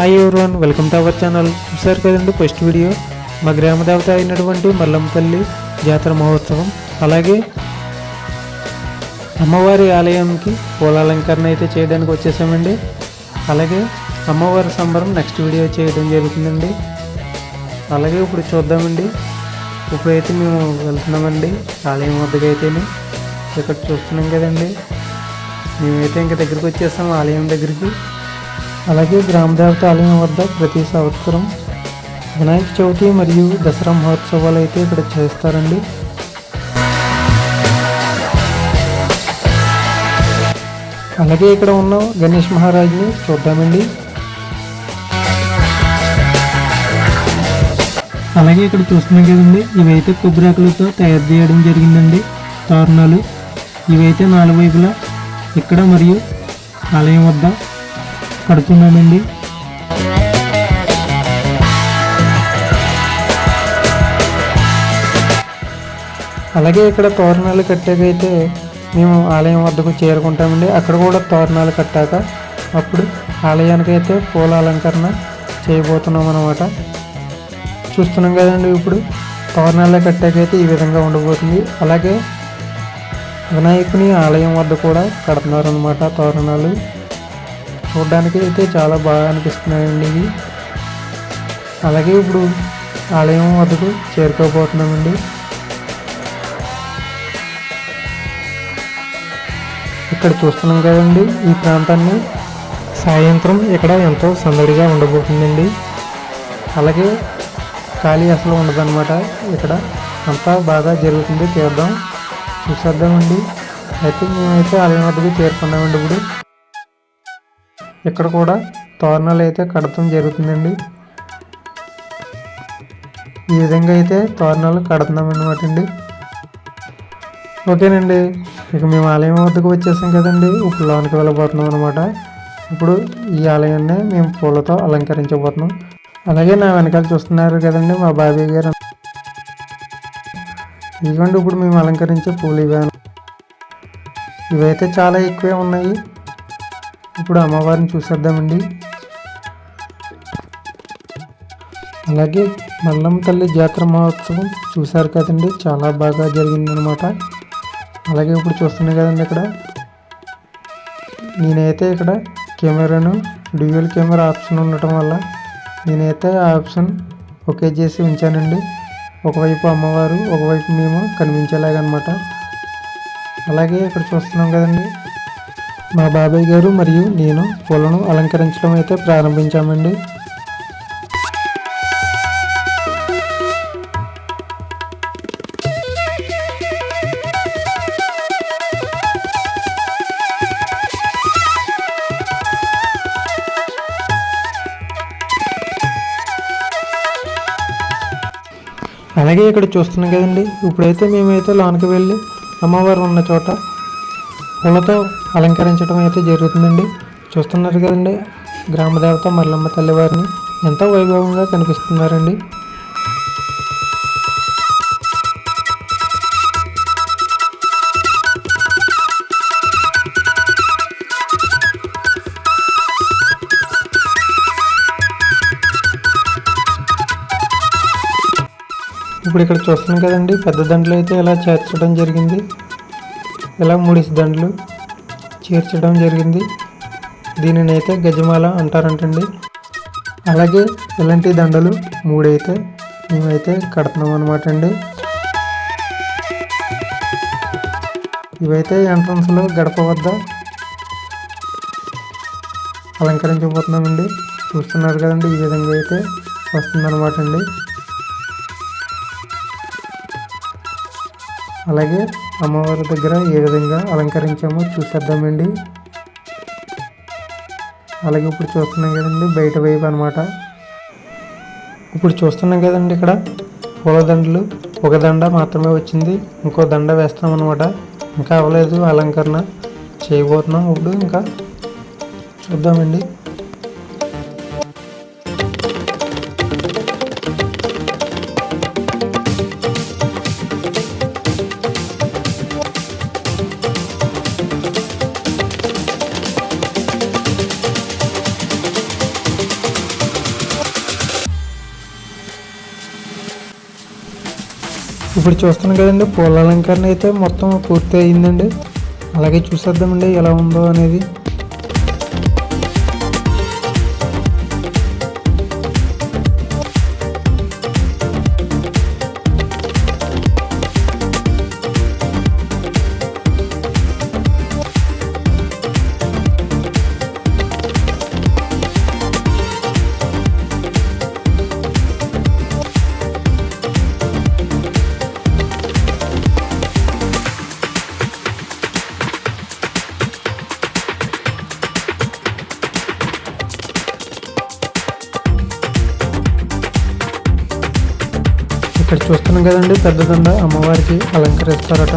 Hi everyone welcome to our channel చూసారు కదండి first video మా గ్రామ దేవత అయినటువంటి మల్లంపల్లి జాతర మహోత్సవం. అలాగే అమ్మవారి ఆలయంకి పూలాలంకరణ అయితే చేయడానికి వచ్చేసామండి. అలాగే అమ్మవారి సంబరం నెక్స్ట్ వీడియో చేయడం జరుగుతుందండి. అలాగే ఇప్పుడు చూద్దామండి. ఇప్పుడైతే మేము వెళ్తున్నామండి ఆలయం వద్దకు అయితేనే ఇక్కడ చూస్తున్నాం కదండి. మేమైతే ఇంకా దగ్గరికి వచ్చేస్తాం ఆలయం దగ్గరికి. అలాగే గ్రామదేవత ఆలయం వద్ద ప్రతి సంవత్సరం వినాయక చవితి మరియు దసరా మహోత్సవాలు అయితే ఇక్కడ చేస్తారండి. అలాగే ఇక్కడ ఉన్న గణేష్ మహారాజ్ని చూద్దామండి. అలాగే ఇక్కడ చూస్తున్నాం కదండి ఇవైతే కొబ్బరాకులతో తయారు చేయడం జరిగిందండి తోరణాలు. ఇవైతే నాలుగు వైపులా ఇక్కడ మరియు ఆలయం వద్ద కడుతున్నామండి అలాగే ఇక్కడ తోరణాలు కట్టాకైతే మేము ఆలయం వద్దకు చేరుకుంటామండి. అక్కడ కూడా తోరణాలు కట్టాక అప్పుడు ఆలయానికి అయితే పూల అలంకరణ చేయబోతున్నాం అనమాట చూస్తున్నాం కదండి ఇప్పుడు తోరణాలు కట్టాకైతే ఈ విధంగా ఉండబోతుంది. అలాగే వినాయకుని ఆలయం వద్ద కూడా కడుతున్నారు అనమాట తోరణాలు. చూడడానికి అయితే చాలా బాగా అనిపిస్తున్నాయండి ఇవి. అలాగే ఇప్పుడు ఆలయం వద్దకు చేరుకోబోతున్నామండి. ఇక్కడ చూస్తున్నాం కదండి ఈ ప్రాంతాన్ని సాయంత్రం ఇక్కడ ఎంతో సందడిగా ఉండబోతుందండి. అలాగే ఖాళీ అసలు ఉండదన్నమాట ఇక్కడ. అంతా బాగా జరుగుతుంది తీద్దాం చూసేద్దామండి. అయితే మేమైతే ఆలయం వద్దకు చేరుకున్నామండి ఇప్పుడు. ఇక్కడ కూడా తోరణాలు అయితే కడటం జరుగుతుందండి. ఈ విధంగా అయితే తోరణాలు కడుతున్నాం అనమాట అండి. ఓకేనండి ఇక మేము ఆలయం వద్దకు వచ్చేసాం కదండి. ఇప్పుడు లోనికి వెళ్ళబోతున్నాం అనమాట ఇప్పుడు ఈ ఆలయాన్ని మేము పూలతో అలంకరించబోతున్నాం. అలాగే నా వెనకాల చూస్తున్నారు కదండి మా బాబాయ్ గారు. ఇదిగోండి ఇప్పుడు మేము అలంకరించే పూలు ఇవే ఇవైతే చాలా ఎక్కువే ఉన్నాయి. ఇప్పుడు అమ్మవారిని చూసేద్దామండి. అలాగే మల్లమ్మ తల్లి జాతర మహోత్సవం చూశారు కదండి చాలా బాగా జరిగిందనమాట అలాగే ఇప్పుడు చూస్తున్నాయి కదండి ఇక్కడ. నేనైతే ఇక్కడ కెమెరాను డ్యూయల్ కెమెరా ఆప్షన్ ఉండటం వల్ల నేనైతే ఆ ఆప్షన్ ఓకే చేసి ఉంచానండి. ఒకవైపు అమ్మవారు ఒకవైపు మేము కనిపించేలాగనమాట. అలాగే ఇక్కడ చూస్తున్నాం కదండి మా బాబాయ్ గారు మరియు నేను పూలను అలంకరించడం అయితే ప్రారంభించామండి. అలాగే ఇక్కడ చూస్తున్నాం కదండి. ఇప్పుడైతే మేమైతే లోనికి వెళ్ళి అమ్మవారు ఉన్న చోట పూలతో అలంకరించడం అయితే జరుగుతుందండి. చూస్తున్నారు కదండి గ్రామదేవత మల్లమ్మ తల్లివారిని ఎంతో వైభవంగా కనిపిస్తున్నారండి. ఇప్పుడు ఇక్కడ చూస్తున్నాం కదండి పెద్ద దండలు అయితే ఇలా చేర్చడం జరిగింది. ఇలా మూడిసి దండలు చేర్చడం జరిగింది. దీనిని అయితే గజమాల అంటారంటండి. అలాగే ఇలాంటి దండలు మూడైతే మేమైతే కడుతున్నాం అనమాట అండి ఇవైతే ఎంట్రన్స్లో గడప వద్ద అలంకరించబోతున్నామండి. చూస్తున్నారు కదండి ఈ విధంగా అయితే వస్తుందన్నమాట అండి అలాగే అమ్మవారి దగ్గర ఏ విధంగా అలంకరించామో చూసేద్దామండి. అలాగే ఇప్పుడు చూస్తున్నాం కదండి బయట వైపు అనమాట ఇప్పుడు చూస్తున్నాం కదండి ఇక్కడ పూలదండలు. ఒక దండ మాత్రమే వచ్చింది ఇంకో దండ వేస్తాం అనమాట ఇంకా అవ్వలేదు అలంకరణ చేయబోతున్నాం. ఇప్పుడు ఇంకా చూద్దామండి. ఇప్పుడు చూస్తున్నాం కదండి పూల అలంకరణ అయితే మొత్తం పూర్తి అయిందండి అలాగే చూసేద్దామండి ఎలా ఉందో అనేది. ఇక్కడ చూస్తున్నాం కదండి పెద్ద దండ అమ్మవారికి అలంకరిస్తారట.